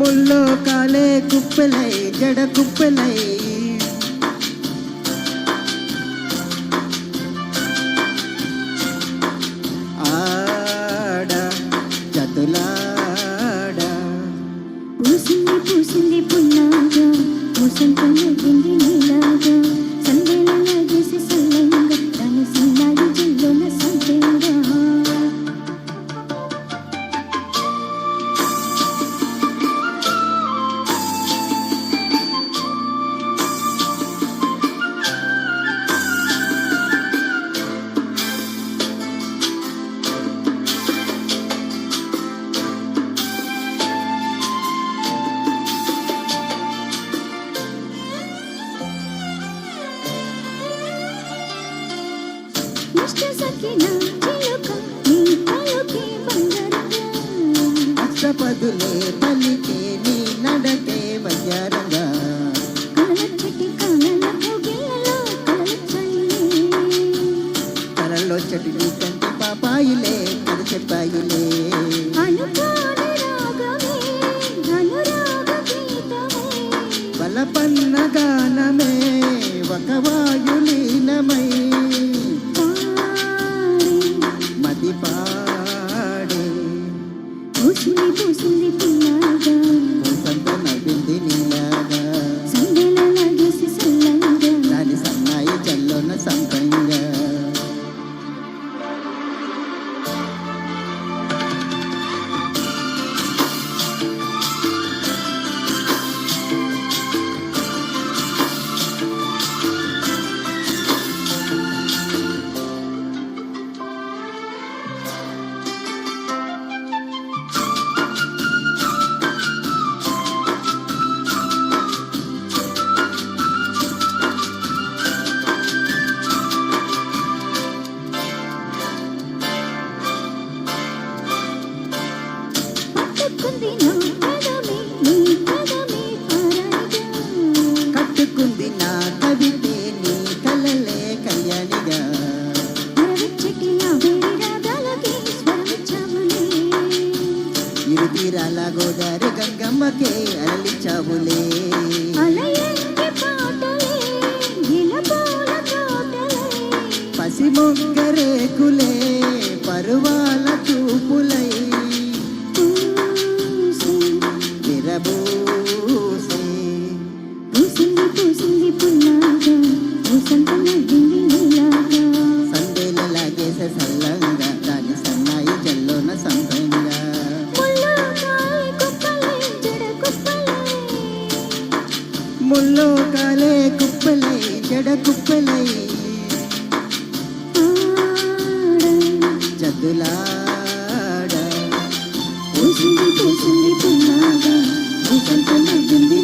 ముళ్ళో కాలే కుప్పెలై జడ కుప్పెలై. ఆడ చతులాడ. పూసింది పూసింది పున్నాగా పూసంతో నవ్వింది పదులే పలికే నీ నడతే వయ్యారంగా కలలో చెట్టు కంటి పాపాయిలే కడు చెప్పాయి తీరాల గోదారి గంగమ్మకే అరలించావులే అలయ గుప్పెలై జద్దులాడ పూసింది పూసింది పుల్లాగా పూసంత నవ్వింది